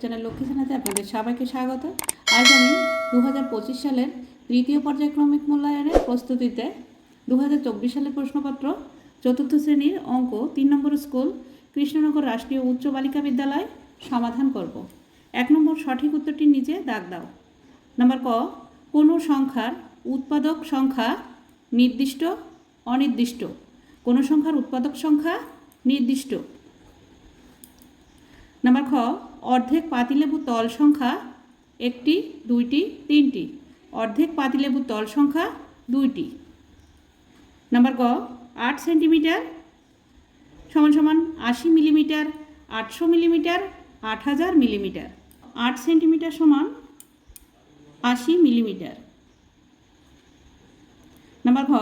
Channel Lakshmi সেনাতে আপনাদের সবাইকে স্বাগত। আজ আমি দু হাজার পঁচিশ সালের তৃতীয় পর্যায়ক্রমিক মূল্যায়নের প্রস্তুতিতে দু হাজার চব্বিশ সালের প্রশ্নপত্র, চতুর্থ শ্রেণির অঙ্ক, তিন নম্বর স্কুল, কৃষ্ণনগর রাষ্ট্রীয় উচ্চ বালিকা বিদ্যালয় সমাধান করব। এক নম্বর সঠিক উত্তরটির নিচে দাগ দাও। নাম্বার ক কোনো সংখ্যার উৎপাদক সংখ্যা নির্দিষ্ট, অনির্দিষ্ট। কোনো সংখ্যার উৎপাদক সংখ্যা নির্দিষ্ট। নাম্বার খ অর্ধেক পাতিলেবু তল সংখ্যা একটি, দুইটি, তিনটি। অর্ধেক পাতিলেবু তল সংখ্যা দুইটি। নাম্বার গ, আট সেন্টিমিটার সমান সমান আশি মিলিমিটার, আটশো মিলিমিটার, আট হাজার মিলিমিটার। আট সেন্টিমিটার সমান আশি মিলিমিটার। নাম্বার ঘ,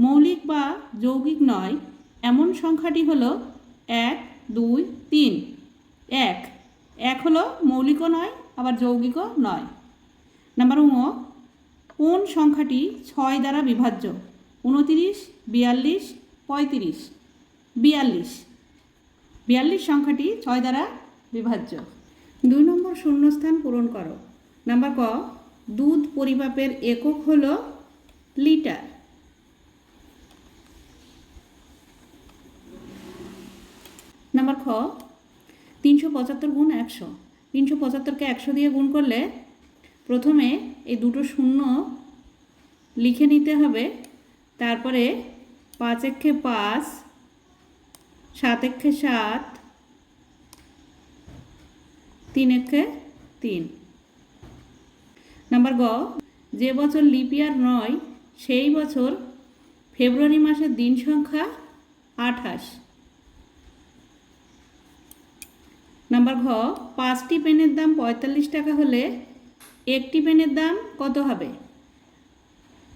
মৌলিক বা যৌগিক নয়, এমন সংখ্যাটি হলো এক, দুই, তিন। এক। এক হলো মৌলিকও নয়, আবার যৌগিকও নয়। নাম্বার উঁ কোন সংখ্যাটি ছয় দ্বারা বিভাজ্য? উনতিরিশ, বিয়াল্লিশ, পঁয়ত্রিশ। বিয়াল্লিশ। বিয়াল্লিশ সংখ্যাটি ছয় দ্বারা বিভাজ্য। দুই নম্বর শূন্যস্থান পূরণ করো। নাম্বার ক, দুধ পরিমাপের একক হল লিটার। নাম্বার খ তিনশো পঁচাত্তর গুণ একশো। তিনশো পঁচাত্তরকে একশো দিয়ে গুণ করলে প্রথমে এই দুটো শূন্য লিখে নিতে হবে। তারপরে পাঁচ এক্ষে পাঁচ, সাত এক্ষে সাত, তিন এক্ষে তিন। নাম্বার গ, যে বছর লিপিয়ার নয়, সেই বছর ফেব্রুয়ারি মাসের দিন সংখ্যা আঠাশ। নাম্বার ঘ, পাঁচটি পেনের দাম পঁয়তাল্লিশ টাকা হলে একটি পেনের দাম কত হবে?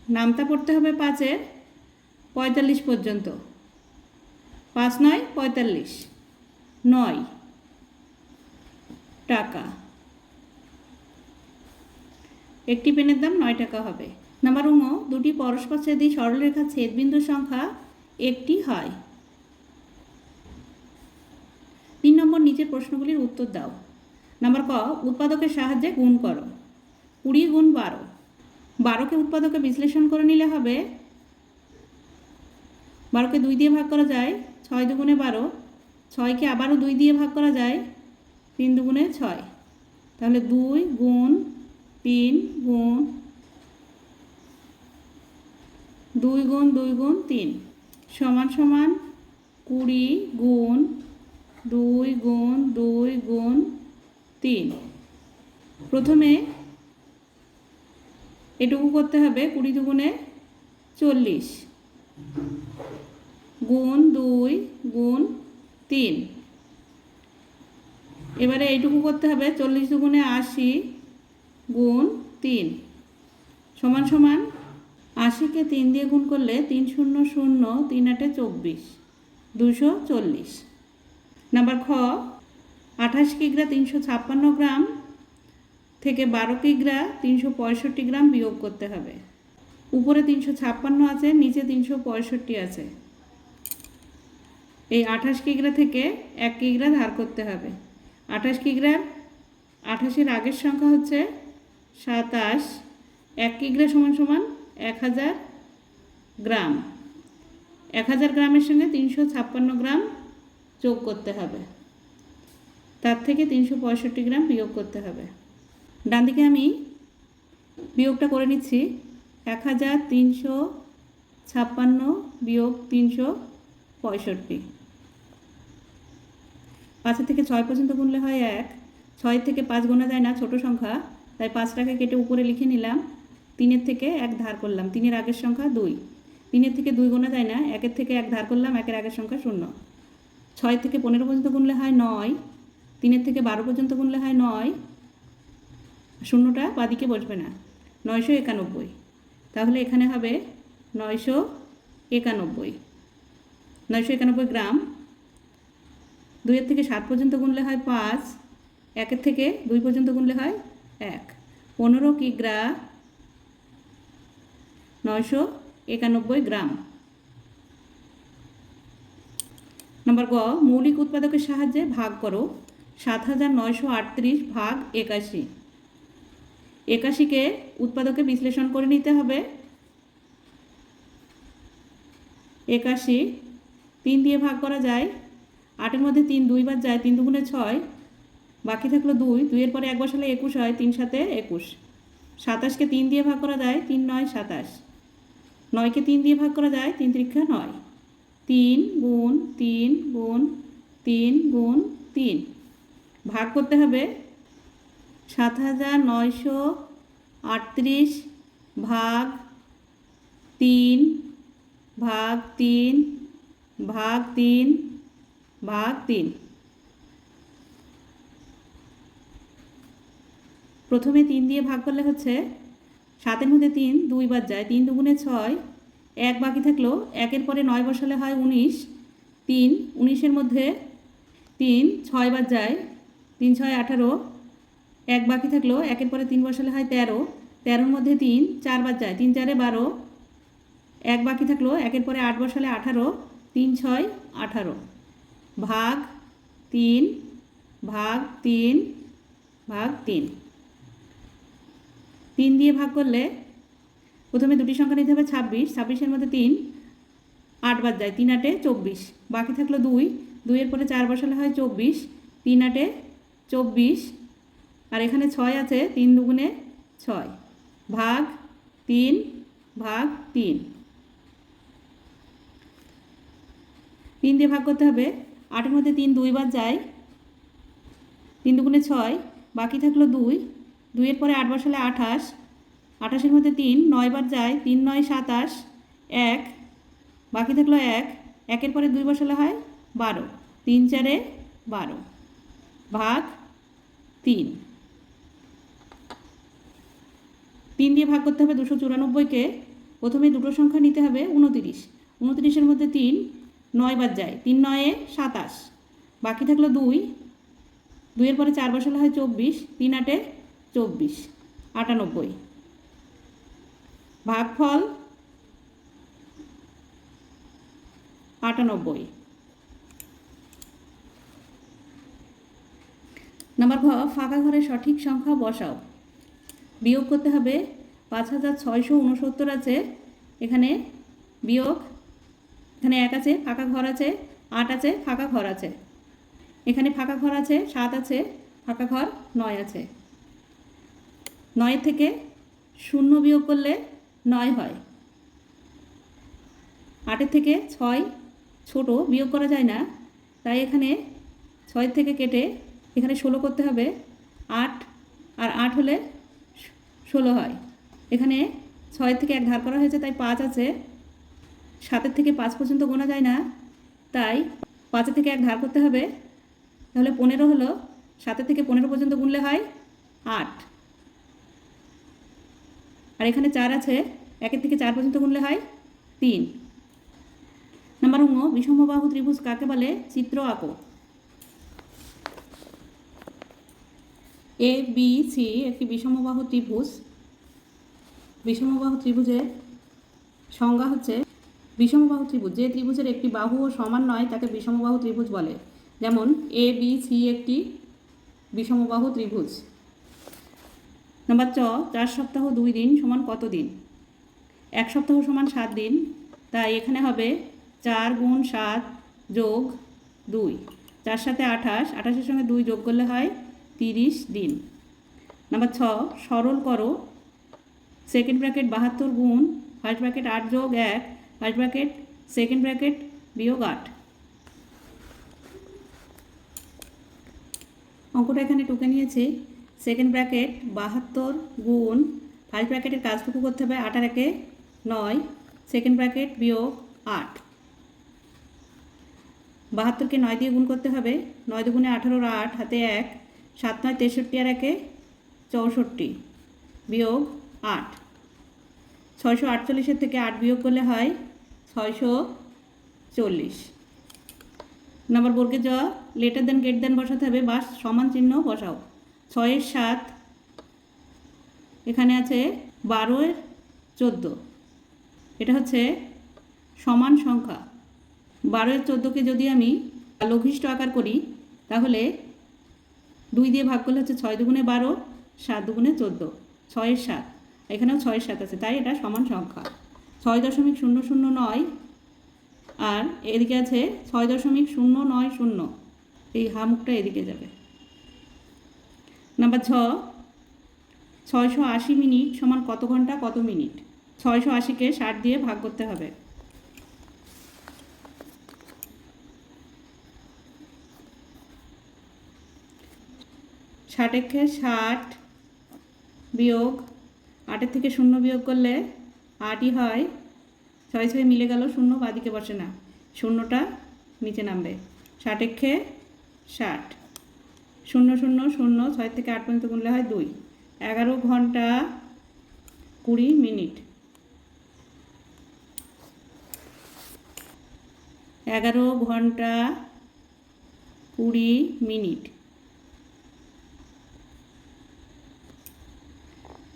নামতা পড়তে হবে পাঁচের, পঁয়তাল্লিশ পর্যন্ত। পাঁচ নয়, পঁয়তাল্লিশ। নয় টাকা। একটি পেনের দাম নয় টাকা হবে। নাম্বার উনো দুটি পরস্পর ছেদি সরলরেখা ছেদবিন্দুর সংখ্যা একটি হয় তিন নম্বর নিচের প্রশ্নগুলির উত্তর দাও। নাম্বার ক, উৎপাদকের সাহায্যে গুণ করো। কুড়ি গুণ বারো। বারোকে উৎপাদকে বিশ্লেষণ করে নিলে হবে, বারোকে দুই দিয়ে ভাগ করা যায়, ছয় দুগুণে বারো। ছয়কে আবারও দুই দিয়ে ভাগ করা যায়, তিন দুগুণে ছয়। তাহলে দুই গুণ তিন গুণ দুই গুণ দুই গুণ তিন। সমান সমান কুড়ি গুণ দুই গুণ দুই গুণ তিন। প্রথমে এটুকু করতে হবে কুড়ি দুগুণে চল্লিশ। গুণ দুই গুণ তিন। এবারে এইটুকু করতে হবে চল্লিশ দুগুণে আশি গুণ তিন। সমান সমান আশিকে তিন দিয়ে গুণ করলে তিন শূন্য শূন্য তিন আটে চব্বিশ, দুশো চল্লিশ। নাম্বার খ, আঠাশ কিগ্রা তিনশো ছাপ্পান্ন গ্রাম থেকে বারো কিগ্রা তিনশো পঁয়ষট্টি গ্রাম বিয়োগ করতে হবে। উপরে তিনশো ছাপ্পান্ন আছে, নিচে তিনশো পঁয়ষট্টি আছে। এই আঠাশ কিগ্রা থেকে এক কিগ্রা ধার করতে হবে। আঠাশ কিগ্রার আঠাশের আগের সংখ্যা হচ্ছে সাতাশ। এক কিগ্রা সমান সমান এক হাজার গ্রাম। এক হাজার গ্রামের সঙ্গে তিনশো ছাপ্পান্ন গ্রাম যোগ করতে হবে। তার থেকে তিনশো পঁয়ষট্টি গ্রাম বিয়োগ করতে হবে। ডান দিকে আমি বিয়োগটা করে নিচ্ছি। এক হাজার তিনশো ছাপ্পান্ন বিয়োগ তিনশো পঁয়ষট্টি। পাঁচের থেকে ছয় পর্যন্ত গুনলে হয় এক। ছয় থেকে পাঁচ গোনা যায় না, ছোট সংখ্যা। তাই পাঁচটাকে কেটে উপরে লিখে নিলাম। তিনের থেকে এক ধার করলাম। তিনের আগের সংখ্যা দুই। তিনের থেকে দুই গোনা যায় না, একের থেকে এক ধার করলাম, একের আগের সংখ্যা শূন্য। ছয় থেকে পনেরো পর্যন্ত গুনলে হয় নয়, তিনের থেকে বারো পর্যন্ত গুনলে হয় নয়, শূন্যটা বাদিকে বসবে না, নয়শো একানব্বই। তাহলে এখানে হবে নয়শো একানব্বই। নয়শো একানব্বই গ্রাম, দুইয়ের থেকে সাত পর্যন্ত গুনলে হয় পাঁচ, একের থেকে দুই পর্যন্ত গুনলে হয় এক। পনেরো কিগ্রা নয়শো একানব্বই গ্রাম। নম্বর গ, মৌলিক উৎপাদকের সাহায্যে ভাগ করো সাত হাজার নয়শো আটত্রিশ ভাগ একাশি। একাশিকে উৎপাদকে বিশ্লেষণ করে নিতে হবে। একাশি, তিন দিয়ে ভাগ করা যায়। আটের মধ্যে তিন দুইবার যায়, তিন দুগুণে ছয়। বাকি থাকল দুই, দুইয়ের পরে এক বসালে একুশ হয়, তিন সাথে একুশ। সাতাশকে তিন দিয়ে ভাগ করা যায়, তিন নয়, সাতাশ। নয়কে তিন দিয়ে ভাগ করা যায়, তিন ত্রিক্ষা নয়। তিন গুণ তিন গুণ তিন গুণ তিন। ভাগ করতে হবে সাত হাজার নয়শো আটত্রিশ ভাগ তিন ভাগ তিন ভাগ তিন ভাগ তিন। প্রথমে তিন দিয়ে ভাগ করলে হচ্ছে সাতের মধ্যে তিন দুইবার যায়। তিন দুগুণে ছয় এক বাকি থাকল, একের পরে নয় বসালে হয় উনিশ, তিন, উনিশের মধ্যে তিন ছয়বার যায় তিন, ছয়, আঠারো, এক বাকি থাকল, একের পরে তিন বসালে হয় তেরো, তেরোর মধ্যে তিন চারবার যায় তিন, চারে বারো, এক বাকি থাকল, একের পরে আট বসালে আঠারো, তিন, ছয়, আঠারো, ভাগ তিন ভাগ তিন ভাগ তিন তিন দিয়ে ভাগ করলে প্রথমে দুটি সংখ্যা নিতে হবে ছাব্বিশ, ছাব্বিশের মধ্যে তিন আটবার যায়, তিন আটে চব্বিশ। বাকি থাকল দুই, দুইয়ের পরে চার বসালে হয় চব্বিশ, তিন আটে চব্বিশ, আর এখানে ছয় আছে, তিন দুগুণে ছয়। ভাগ তিন ভাগ তিন। তিন দিয়ে ভাগ করতে হবে, আটের মধ্যে তিন দুইবার যায়, তিন দুগুণে ছয়, বাকি থাকল দুই, দুইয়ের পরে আট বসালে আঠাশ আঠাশের মধ্যে তিন নয়বার যায়, তিন, নয়, সাতাশ, এক, বাকি থাকল এক, একের পরে দুই বসালে হয় বারো, তিন, চারে বারো, ভাগ তিন। তিন দিয়ে ভাগ করতে হবে দুশো চুরানব্বইকে, প্রথমে দুটো সংখ্যা নিতে হবে উনতিরিশ, উনতিরিশের মধ্যে তিন, নয় বার যায়, তিন, নয়ে সাতাশ, বাকি থাকল দুই, দুইয়ের পরে চার বসালে হয় চব্বিশ, তিন আটে চব্বিশ, আটানব্বই। ভাগফল আটানব্বই। নাম্বার ঘ ফাঁকা ঘরের সঠিক সংখ্যা বসাও। বিয়োগ করতে হবে পাঁচ হাজার ছয়শো উনসত্তর আছে, এখানে বিয়োগ, এখানে এক আছে, ফাঁকা ঘর আছে, আট আছে, ফাঁকা ঘর আছে। এখানে ফাঁকা ঘর আছে, সাত আছে, ফাঁকা ঘর নয় আছে। নয়ের থেকে শূন্য বিয়োগ করলে নয় হয়। আটের থেকে ছয় ছোট বিয়োগ করা যায় না। তাই এখানে ছয় থেকে কেটে এখানে ষোলো করতে হবে। আট, আর আট হলে ষোলো হয়। এখানে ছয় থেকে এক ধার করা হয়েছে, তাই পাঁচ আছে। সাতের থেকে পাঁচ পর্যন্ত গোনা যায় না। তাই পাঁচের থেকে এক ধার করতে হবে। তাহলে পনেরো হলো। সাতের থেকে পনেরো পর্যন্ত গুনলে হয় আট। আর এখানে চার আছে, একের থেকে চার পর্যন্ত গুনলে হয় তিন। নাম্বার উঙ্গ বিষমবাহু ত্রিভুজ কাকে বলে? চিত্র আঁকো। এ বি সি একটি বিষমবাহু ত্রিভুজ। বিষমবাহু ত্রিভুজের সংজ্ঞা হচ্ছে বিষমবাহু ত্রিভুজ। যে ত্রিভুজের একটি বাহু ও সমান নয়, তাকে বিষমবাহু ত্রিভুজ বলে। যেমন এ বি সি একটি বিষমবাহু ত্রিভুজ। নাম্বার চ চার সপ্তাহ দুই দিন সমান কত দিন? এক সপ্তাহ সমান সাত দিন, তাই এখানে হবে চার গুণ সাত যোগ দুই। চার সাথে আঠাশ, আঠাশের সঙ্গে দুই যোগ করলে হয় তিরিশ দিন। নাম্বার ছ, সরল করো। সেকেন্ড ব্র্যাকেট বাহাত্তর গুণ, ফার্স্ট ব্র্যাকেট আট যোগ এক, ফার্স্ট ব্র্যাকেট সেকেন্ড ব্র্যাকেট বিয়োগ আট। অঙ্কটা এখানে টুকে নিয়েছি। সেকেন্ড ব্র্যাকেট বাহাত্তর গুণ ফার্স্ট ব্র্যাকেটের কাজটুকু করতে হবে আটার একে নয়, সেকেন্ড ব্র্যাকেট বিয়োগ আট। বাহাত্তরকে নয় দিয়ে গুণ করতে হবে, নয় দুগুণে আঠারোর আট, হাতে এক, সাত নয় তেষট্টি আর একে চৌষট্টি বিয়োগ আট। ছয়শো আটচল্লিশের থেকে আট বিয়োগ করলে হয় ছয়শো চল্লিশ। নাম্বার বর্গে জ লেটার দেন গেট দেন বসাতে হবে, বা সমান চিহ্ন বসাও। ছয়ের সাত। এখানে আছে বারোর চোদ্দ। এটা হচ্ছে সমান সংখ্যা। বারোয়ের চোদ্দোকে যদি আমি লঘিষ্ঠ আকার করি, তাহলে দুই দিয়ে ভাগ করলে হচ্ছে ছয় দুগুণে বারো, সাত দুগুণে চোদ্দ। ছয়ের সাত। এখানেও ছয়ের সাত আছে, তাই এটা সমান সংখ্যা। ছয় দশমিক শূন্য শূন্য নয় আর এদিকে আছে ছয় দশমিক শূন্য নয় শূন্য। এই হামুকটা এদিকে যাবে। নাম্বার ছ, ছয়শো আশি মিনিট সমান কত ঘণ্টা, কত মিনিট? ছয়শো আশিকে ষাট দিয়ে ভাগ করতে হবে। ষাট একে ষাট বিয়োগ আটের থেকে শূন্য বিয়োগ করলে আটই হয়। ছয় ছয় মিলে গেল শূন্য বাদিকে বসে না। শূন্যটা নিচে নামবে। ষাট একে ষাট। শূন্য শূন্য শূন্য ছয় থেকে আট পর্যন্ত গুনলে হয় দুই। এগারো ঘণ্টা কুড়ি মিনিট। এগারো ঘণ্টা কুড়ি মিনিট।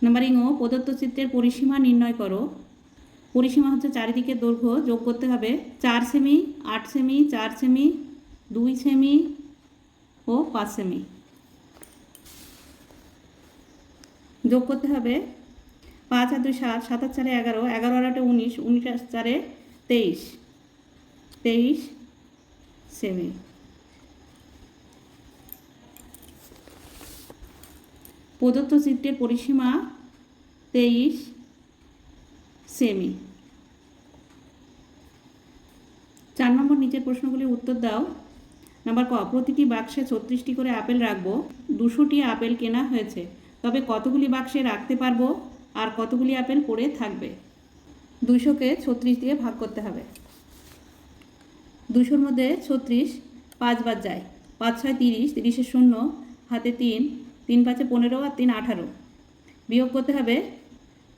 নাম্বারিং ও প্রদত্ত চিত্রের পরিসীমা নির্ণয় করো। পরিসীমা হচ্ছে চারিদিকে দৈর্ঘ্য যোগ করতে হবে। চার সেমি, আট সেমি, চার সেমি, দুই সেমি ও পাঁচ সেমি যোগ করতে হবে পাঁচ আর দুই সাত সাত আর চারে এগারো এগারো আর আটে উনিশ উনিশ চারে তেইশ তেইশ সেমি প্রদত্ত চিত্রের পরিসীমা তেইশ সেমি। চার নম্বর নিচের প্রশ্নগুলির উত্তর দাও। নাম্বার ক, প্রতিটি বাক্সে ছত্রিশটি করে আপেল রাখব। দুশোটি আপেল কেনা হয়েছে। তবে কতগুলি বাক্সে রাখতে পারব আর কতগুলি আপেল পড়ে থাকবে? দুশোকে ছত্রিশ দিয়ে ভাগ করতে হবে। দুশোর মধ্যে ছত্রিশ পাঁচবার যায়। পাঁচ ছয় তিরিশ, তিরিশে শূন্য, হাতে তিন তিন পাঁচে পনেরো আর তিন আঠারো। বিয়োগ করতে হবে।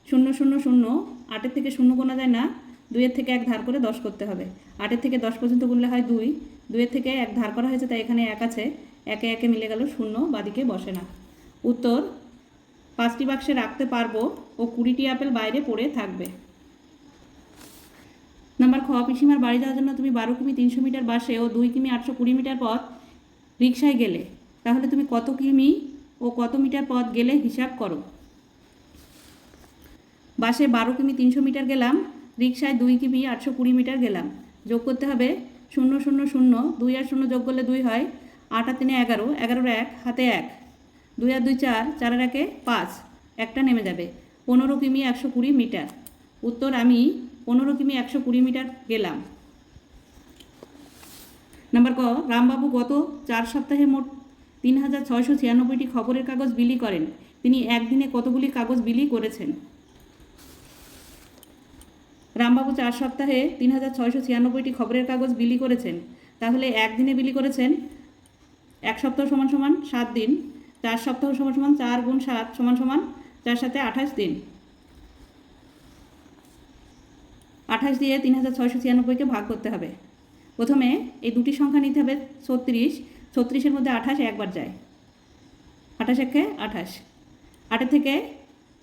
শূন্য শূন্য শূন্য, আটের থেকে শূন্য গোনা যায় না। দুইয়ের থেকে এক ধার করে দশ করতে হবে। আটের থেকে দশ পর্যন্ত গুনলে হয় দুই। দুইয়ের থেকে এক ধার করা হয়েছে, তাই এখানে এক আছে। একে একে মিলে গেল শূন্য, বাদিকে বসে না। উত্তর, পাঁচটি বাক্সে রাখতে পারব ও কুড়িটি আপেল বাইরে পড়ে থাকবে। নাম্বার খ, পিসিমার বাড়ি যাওয়ার জন্য তুমি বারো কিমি, তিনশো মিটার বাসে ও দুই কিমি, আটশো কুড়ি মিটার পথ রিক্সায় গেলে, তাহলে তুমি কত কিমি ও কত মিটার পথ গেলে হিসাব করো। বাসে বারো কিমি, তিনশো মিটার গেলাম রিক্সায় দুই কিমি আটশো কুড়ি মিটার গেলাম। যোগ করতে হবে শূন্য শূন্য শূন্য। দুই আর শূন্য যোগ করলে দুই হয় আট আর তিনে এগারো। এগারোর এক, হাতে এক। দুই আর দুই চার, চারের একে পাঁচ। একটা নেমে যাবে। পনেরো কিমি একশো কুড়ি মিটার। উত্তর, আমি পনেরো কিমি একশো কুড়ি মিটার গেলাম। নাম্বার ক, রামবাবু গত চার সপ্তাহে মোট তিন হাজার ছয়শো ছিয়ানব্বইটি খবরের কাগজ বিলি করেন। তিনি একদিনে কতগুলি কাগজ বিলি করেছেন? রামবাবু চার সপ্তাহে তিন হাজার ছয়শো ছিয়ানব্বইটি খবরের কাগজ বিলি করেছেন। তাহলে একদিনে বিলি করেছেন এক সপ্তাহ সমান সমান সাত দিন, চার সপ্তাহ সমান সমান চার গুণ সাত সমান সমান চার সাথে আঠাশ দিন। আঠাশ দিয়ে তিন হাজার ছয়শো ছিয়ানব্বইকে ভাগ করতে হবে। প্রথমে এই দুটি সংখ্যা নিতে হবে ছত্রিশ, ছত্রিশের মধ্যে আঠাশ একবার যায়। আঠাশ একে আঠাশ। আটের থেকে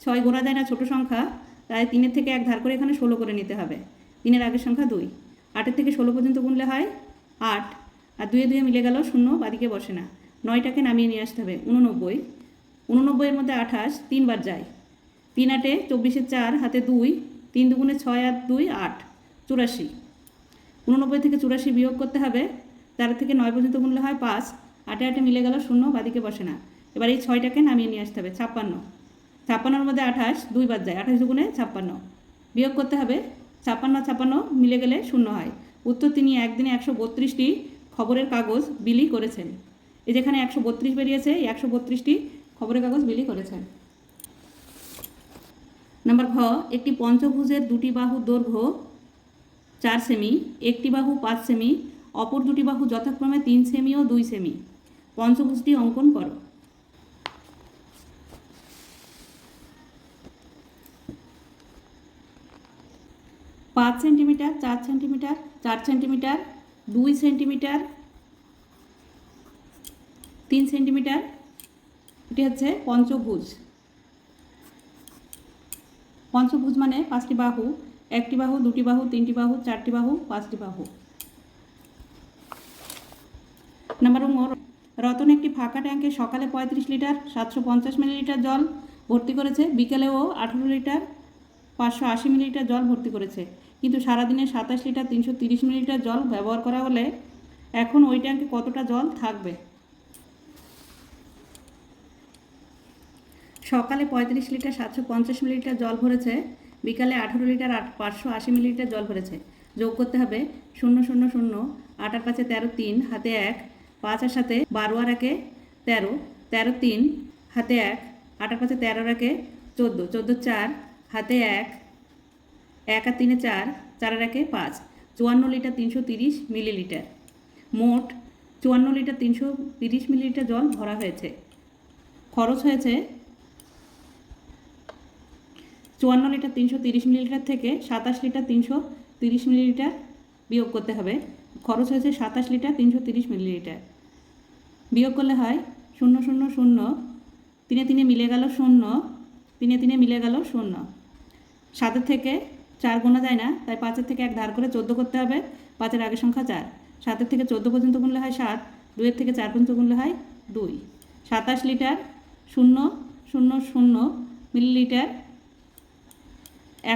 ছয় গোনা যায় না ছোটো সংখ্যা। তাই তিনের থেকে এক ধার করে এখানে ষোলো করে নিতে হবে। তিনের আগের সংখ্যা দুই। আটের থেকে ষোলো পর্যন্ত গুনলে হয় আট। আর দুয়ে দুয়ে মিলে গেল শূন্য, বাদিকে বসে না। নয়টাকে নামিয়ে নিয়ে আসতে হবে। উননব্বই উননব্বইয়ের মধ্যে আঠাশ, তিনবার যায়। তিন আটে চব্বিশে চার, হাতে দুই। তিন দুগুণে ছয় আর দুই, আট। চুরাশি। উননব্বই থেকে চুরাশি বিয়োগ করতে হবে। চার থেকে নয় পর্যন্ত গুনলে হয় পাঁচ। আটে আটে মিলে গেল শূন্য, বাদিকে বসে না। এবার এই ছয়টাকে নামিয়ে নিয়ে আসতে হবে। ছাপ্পান্ন। ছাপ্পান্নর মধ্যে আঠাশ দুইবার যায়। আঠাশ দুগুণে ছাপ্পান্ন। বিয়োগ করতে হবে। ছাপ্পান্ন ছাপ্পান্ন মিলে গেলে শূন্য হয়। উত্তর তিনি একদিনে একশো বত্রিশটি খবরের কাগজ বিলি করেছেন। এই যেখানে একশো বত্রিশ বেরিয়েছে, এই একশো বত্রিশটি খবরের কাগজ বিলি করেছেন। নাম্বার ঘ, একটি পঞ্চভুজের দুটি বাহুর দৈর্ঘ্য চার সেমি, একটি বাহু পাঁচ সেমি, অপর দুটি বাহু যথাক্রমে তিন সেমি ও দুই সেমি। পঞ্চভুজটি অঙ্কন করো। পাঁচ সেন্টিমিটার, চার সেন্টিমিটার চার সেন্টিমিটার, দুই সেন্টিমিটার, তিন সেন্টিমিটার। এটি হচ্ছে পঞ্চভুজ। পঞ্চভুজ মানে পাঁচটি বাহু। একটি বাহু, দুটি বাহু, তিনটি বাহু, চারটি বাহু, পাঁচটি বাহু। নাম্বার মোর রতন একটি ফাঁকা ট্যাঙ্কে সকালে পঁয়ত্রিশ লিটার, সাতশো পঞ্চাশ মিলিলিটার জল ভর্তি করেছে। বিকেলেও আঠেরো লিটার, পাঁচশো আশি মিলিলিটার জল ভর্তি করেছে। কিন্তু সারাদিনে সাতাশ লিটার, তিনশো তিরিশ মিলিলিটার জল ব্যবহার করা হলে এখন ওই ট্যাঙ্কে কতটা জল থাকবে? সকালে পঁয়ত্রিশ লিটার, সাতশো পঞ্চাশ মিলিলিটার জল ভরেছে। বিকালে আঠেরো লিটার, আট, পাঁচশো আশি মিলিলিটার জল ভরেছে। যোগ করতে হবে শূন্য শূন্য শূন্য, আট আর পাঁচে তেরো, তিন, হাতে এক, পাঁচ আর সাথে বারো আর একে তেরো তেরো, তিন, হাতে এক, আট আর পাঁচে তেরো একে চোদ্দ চোদ্দ, চার, হাতে এক এক আর তিনে চার চার আর একে পাঁচ, চুয়ান্ন লিটার তিনশো তিরিশ মিলিলিটার। মোট চুয়ান্ন লিটার তিনশো তিরিশ মিলিলিটার জল ভরা হয়েছে। খরচ হয়েছে চুয়ান্ন লিটার তিনশো তিরিশ মিলিলিটার থেকে সাতাশ লিটার তিনশো তিরিশ মিলিলিটার বিয়োগ করতে হবে। খরচ হয়েছে সাতাশ লিটার তিনশো তিরিশ মিলিলিটার। বিয়োগ করলে হয় শূন্য শূন্য শূন্য, তিনে তিনে মিলে গেল শূন্য, তিনে তিনে মিলে গেল শূন্য। সাতের থেকে চার গোনা যায় না, তাই পাঁচের থেকে এক ধার করে চোদ্দ করতে হবে, পাঁচের আগের সংখ্যা চার। সাতের থেকে চোদ্দ পর্যন্ত গুনলে হয় সাত, দুইয়ের থেকে চার পর্যন্ত গুনলে হয় দুই। সাতাশ লিটার শূন্য শূন্য শূন্য মিলিলিটার।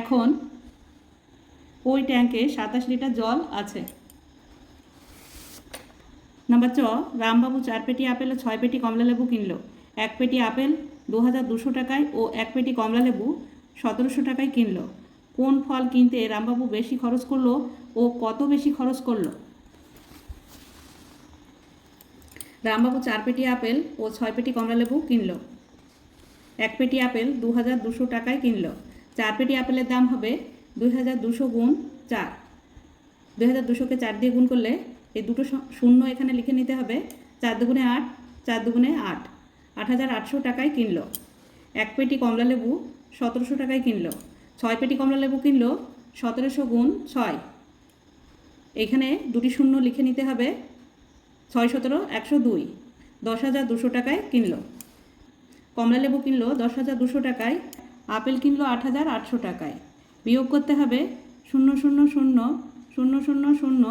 এখন ওই ট্যাঙ্কে সাতাশ লিটার জল আছে। নাম্বার চ, রামবাবু চার পেটি আপেল ও ছয় পেটি কমলালেবু কিনলো। এক পেটি আপেল দু হাজার দুশো টাকায় ও এক পেটি কমলালেবু সতেরোশো টাকায় কিনলো। কোন ফল কিনতে রামবাবু বেশি খরচ করল ও কত বেশি খরচ করল? রামবাবু চার পেটি আপেল ও ছয় পেটি কমলালেবু কিনলো। এক পেটি আপেল দু হাজার দুশো টাকায় কিনলো। চার পেটি আপেলের দাম হবে দুই হাজার দুশো গুণ চার। দুই হাজার দুশোকে চার দিয়ে গুণ করলে এই দুটো শূন্য এখানে লিখে নিতে হবে চার দুগুণে আট, চার দুগুণে আট। আট হাজার আটশো টাকায় কিনলো। এক পেটি কমলালেবু সতেরোশো টাকায় কিনলো। ছয় পেটি কমলালেবু কিনলো, সতেরোশো গুণ ছয়। এখানে দুটি শূন্য লিখে নিতে হবে, ছয় সতেরো, একশো দুই। দশ হাজার দুশো টাকায় কিনলো। কমলালেবু কিনলো দশ হাজার দুশো টাকায়, আপেল কিনলো আট হাজার আটশো টাকায়। বিয়োগ করতে হবে শূন্য শূন্য শূন্য শূন্য শূন্য শূন্য,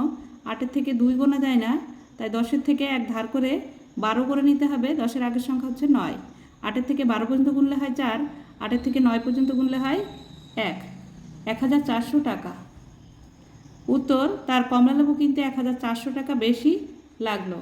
আটের থেকে দুই গোনা যায় না, তাই দশের থেকে এক ধার করে বারো করে নিতে হবে, দশের আগের সংখ্যা হচ্ছে নয়। আটের থেকে বারো পর্যন্ত গুনলে হয় চার, আটের থেকে নয় পর্যন্ত গুনলে হয় এক। এক হাজার চারশো টাকা। উত্তর, তার কমলালেবু কিনতে এক হাজার চারশো টাকা বেশি লাগল।